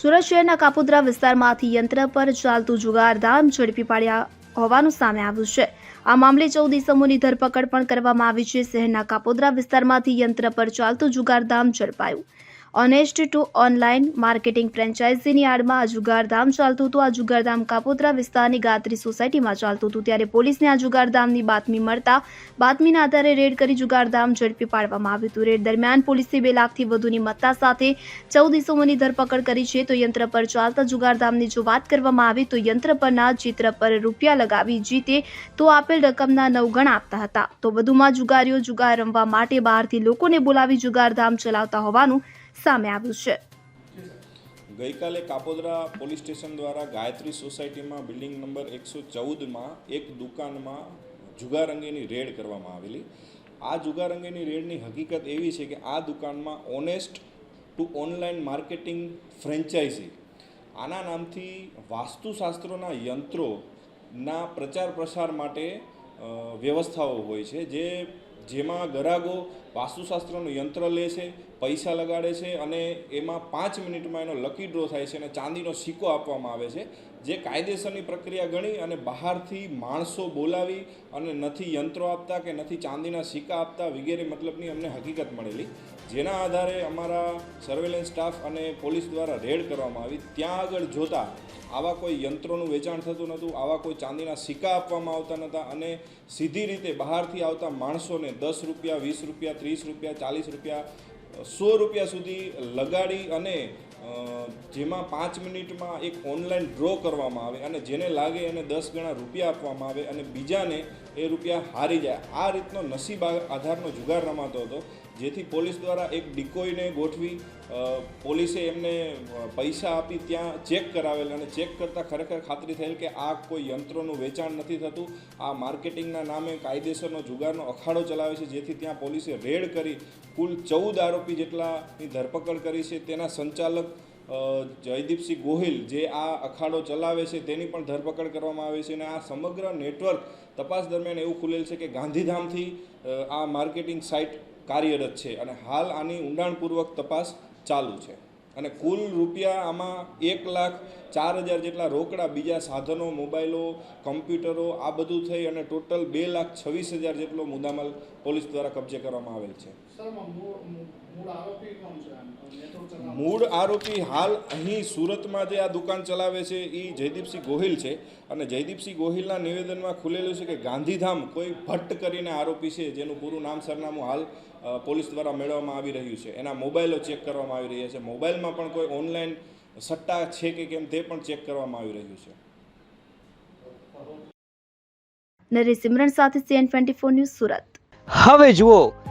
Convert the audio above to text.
સુરત શહેરના કાપોદ્રા વિસ્તારમાંથી યંત્ર પર ચાલતું જુગારધામ ઝડપી પાડ્યા હોવાનું સામે આવ્યું છે. આ મામલે ચૌદ ઇસમોની ધરપકડ પણ કરવામાં આવી છે. શહેરના કાપોદ્રા વિસ્તારમાંથી યંત્ર પર ચાલતું જુગારધામ ઝડપાયું. ઓનેસ્ટ ટુ ઓનલાઈન માર્કેટિંગ ફ્રેન્ચાઇઝીની આડમાં આ જુગારધામ ચાલતું હતું. આ જુગારધામ કાપોદ્રા વિસ્તારની ગાત્રી સોસાયટીમાં ચાલતું હતું. ત્યારે પોલીસને આ જુગારધામની બાતમી મળતા બાતમીના આધારે રેડ કરી જુગારધામ ઝડપી પાડવામાં આવ્યું હતું. રેડ દરમિયાન પોલીસે બે લાખથી વધુની મત્તા સાથે ચૌદ ઇસમોની ધરપકડ કરી છે. તો યંત્ર પર ચાલતા જુગારધામની જો વાત કરવામાં આવે, તો યંત્ર પરના ચિત્ર પર રૂપિયા લગાવી જીતે તો આપેલ રકમના નવ ગણા આપતા હતા. તો વધુમાં જુગારીઓ જુગાર રમવા માટે બહારથી લોકોને બોલાવી જુગારધામ ચલાવતા હોવાનું સામે આવ્યું છે. ગઈકાલે કાપોદરા પોલીસ સ્ટેશન દ્વારા ગાયત્રી સોસાયટીમાં બિલ્ડિંગ નંબર એકસો ચૌદમાં એક દુકાનમાં જુગાર અંગેની રેડ કરવામાં આવેલી. આ જુગાર અંગેની રેડની હકીકત એવી છે કે આ દુકાનમાં honest to online marketing franchise આના નામથી વાસ્તુશાસ્ત્રોના યંત્રોના પ્રચાર પ્રસાર માટે વ્યવસ્થાઓ હોય છે, જે, જેમાં ગરાગો વાસ્તુશાસ્ત્રનું યંત્ર લે છે, પૈસા લગાડે છે અને એમાં પાંચ મિનિટમાં એનો લકી ડ્રો થાય છે અને ચાંદીનો સિક્કો આપવામાં આવે છે, જે કાયદેસરની પ્રક્રિયા ગણી અને બહારથી માણસો બોલાવી અને નથી યંત્રો આપતા કે નથી ચાંદીના સિક્કા આપતા વગેરે મતલબની અમને હકીકત મળેલી. જેના આધારે અમારા સર્વેલન્સ સ્ટાફ અને પોલીસ દ્વારા રેડ કરવામાં આવી. ત્યાં આગળ જોતા આવા કોઈ યંત્રોનું વેચાણ થતું નહોતું, આવા કોઈ ચાંદીના સિક્કા આપવામાં આવતા નહોતા અને સીધી રીતે બહારથી આવતા માણસોને દસ રૂપિયા, વીસ રૂપિયા ત્રીસ રૂપિયા, ચાલીસ રૂપિયા સો રૂપિયા સુધી લગાડી અને જેમાં પાંચ મિનિટમાં એક ઓનલાઈન ડ્રો કરવામાં આવે અને જેને લાગે એને દસ ગણા રૂપિયા આપવામાં આવે અને બીજાને એ રૂપિયા હારી જાય. આ રીતનો નસીબ આધારનો જુગાર રમાતો હતો. જેથી પોલીસ દ્વારા એક ડિકોઈને ગોઠવી પોલીસે એમને પૈસા આપી ત્યાં ચેક કરાવેલ અને ચેક કરતાં ખરેખર ખાતરી થયેલ કે આ કોઈ યંત્રોનું વેચાણ નથી થતું. આ માર્કેટિંગના નામે કાયદેસરનો જુગારનો અખાડો ચલાવે છે, જેથી ત્યાં પોલીસે રેડ કરી કુલ ચૌદ આરોપી જેટલાની ધરપકડ કરી છે. તેના સંચાલક જયદીપસિંહ ગોહિલ જે આ અખાડો ચલાવે છે તેની પણ ધરપકડ કરવામાં આવે છે અને આ સમગ્ર નેટવર્ક તપાસ દરમિયાન એવું ખુલેલ છે કે ગાંધીધામથી આ માર્કેટિંગ સાઇટ કાર્યરત છે અને હાલ આની ઊંડાણપૂર્વક તપાસ ચાલુ છે. અને કુલ રૂપિયા આમાં એક લાખ ચાર હજાર જેટલા રોકડા, બીજા સાધનો, મોબાઈલો, કમ્પ્યુટરો, આ બધું થઈ અને ટોટલ બે લાખ છવ્વીસ હજાર જેટલો મુદ્દામાલ પોલીસ દ્વારા કબજે કરવામાં આવેલ છે. મૂળ આરોપી હાલ અહીં સુરતમાં જે આ દુકાન ચલાવે છે એ જયદીપસિંહ ગોહિલ છે. અને જયદીપસિંહ ગોહિલના નિવેદનમાં ખુલેલું છે કે ગાંધીધામ કોઈ ભટ્ટ કરીને આરોપી છે જેનું પૂરું નામ સરનામું હાલ પોલીસ દ્વારા મેળવવામાં આવી રહ્યું છે. એના મોબાઈલો ચેક કરવામાં આવી રહ્યા છે. મોબાઈલમાં પણ કોઈ ઓનલાઈન સટ્ટા છે કે કેમ તે પણ ચેક કરવામાં આવી રહ્યું છે. નરેશ સિમરન સાથે CN twenty four news Surat. હવે જુઓ